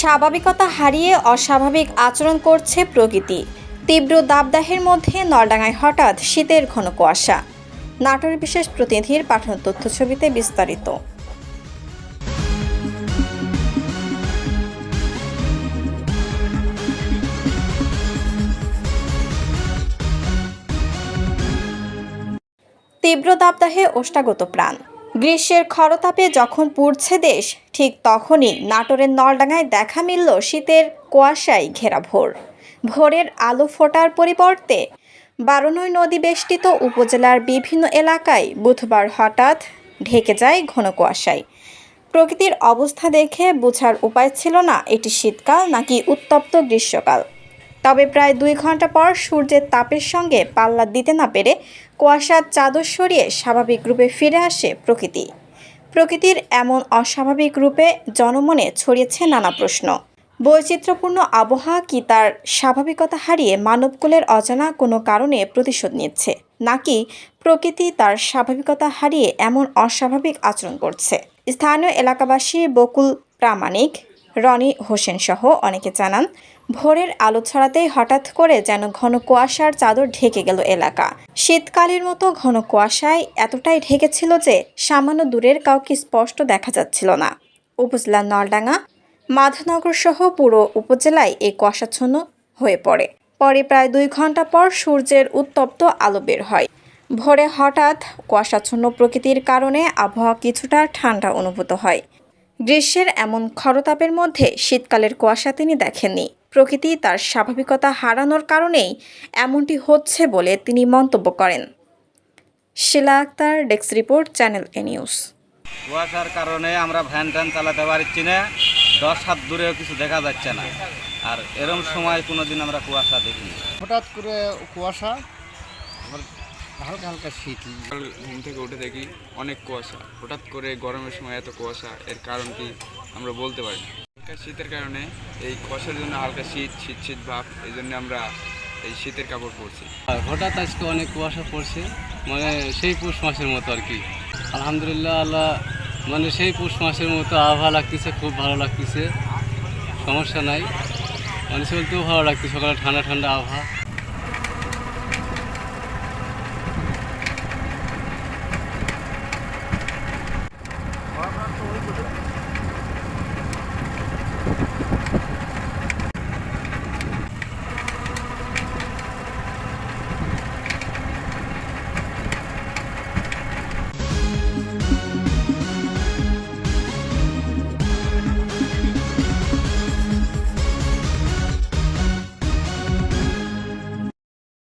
স্বাভাবিকতা হারিয়ে অস্বাভাবিক আচরণ করছে প্রকৃতি। তীব্র দাবদাহের মধ্যে নলডাঙ্গায় হঠাৎ শীতের ঘন কুয়াশা। নাটোর বিশেষ প্রতিনিধির পাঠানো তথ্য ছবিতে বিস্তারিত। তীব্র দাবদাহে ওষ্ঠাগত প্রাণ। গ্রীষ্মের খরতাপে যখন পুড়ছে দেশ, ঠিক তখনই নাটোরের নলডাঙ্গায় দেখা মিলল শীতের কুয়াশায় ঘেরা ভোর। ভোরের আলো ফোটার পরিবর্তে বারনই নদী বেষ্টিত উপজেলার বিভিন্ন এলাকায় বুধবার হঠাৎ ঢেকে যায় ঘন কুয়াশায়। প্রকৃতির অবস্থা দেখে বোঝার উপায় ছিল না, এটি শীতকাল নাকি উত্তপ্ত গ্রীষ্মকাল। তবে প্রায় দুই ঘণ্টা পর সূর্যের তাপের সঙ্গে পাল্লা দিতে না পেরে কুয়াশার চাদর সরিয়ে স্বাভাবিক রূপে ফিরে আসে প্রকৃতি। প্রকৃতির এমন অস্বাভাবিক রূপে জনমনে ছড়িয়েছে নানা প্রশ্ন। বৈচিত্র্যপূর্ণ আবহাওয়া কি তার স্বাভাবিকতা হারিয়ে মানবকুলের অজানা কোনো কারণে প্রতিশোধ নিচ্ছে, নাকি প্রকৃতি তার স্বাভাবিকতা হারিয়ে এমন অস্বাভাবিক আচরণ করছে? স্থানীয় এলাকাবাসী বকুল প্রামাণিক রনি হোসেন সহ অনেকে জানান, ভোরের আলো ছড়াতেই হঠাৎ করে যেন ঘন কুয়াশার চাদর ঢেকে গেল এলাকা। শীতকালের মতো ঘন কুয়াশায় এতটাই ঢেকেছিল যে সামান্য দূরের কাউকে স্পষ্ট দেখা যাচ্ছিল না। উপজেলার নলডাঙ্গা মাধনগর সহ পুরো উপজেলায় এই কুয়াশাচ্ছন্ন হয়ে পড়ে। পরে প্রায় দুই ঘণ্টা পর সূর্যের উত্তপ্ত আলো বের হয়। ভোরে হঠাৎ কুয়াশাচ্ছন্ন প্রকৃতির কারণে আবহাওয়া কিছুটা ঠান্ডা অনুভূত হয়। গ্রীষ্মের এমন খরতাপের মধ্যে শীতকালের কুয়াশা তিনি দেখেননি। প্রকৃতি তার স্বাভাবিকতা হারানোর কারণেই এমনটি হচ্ছে বলে তিনি মন্তব্য করেন। Shila Akter desk report channel A news. কুয়াশার কারণে আমরা ভ্যান ট্যান চালাতে পারছি না দশ হাত দূরেও কিছু দেখা যাচ্ছে না। আর এরম সময় কোনো দিন আমরা কুয়াশা দেখিনি। হঠাৎ করে কুয়াশা হালকা হালকা শীত। ঘুম থেকে উঠে দেখি অনেক কুয়াশা। হঠাৎ করে গরমের সময় এত কুয়াশা এর কারণ কি আমরা বলতে পারি না। হালকা শীতের কারণে এই কুয়াশার জন্য হালকা শীত শীত শীত ভাব এই জন্য আমরা এই শীতের কাপড় পরছি। আর হঠাৎ আজকে অনেক কুয়াশা পড়ছে মানে সেই পৌষ মাসের মতো আর কি। আলহামদুলিল্লাহ আল্লাহ মানে সেই পৌষ মাসের মতো আবহাওয়া লাগতেছে খুব ভালো লাগতেছে। সমস্যা নাই। মানে চলতেও ভালো লাগতেছে সকালে ঠান্ডা ঠান্ডা আবহাওয়া। Thank you.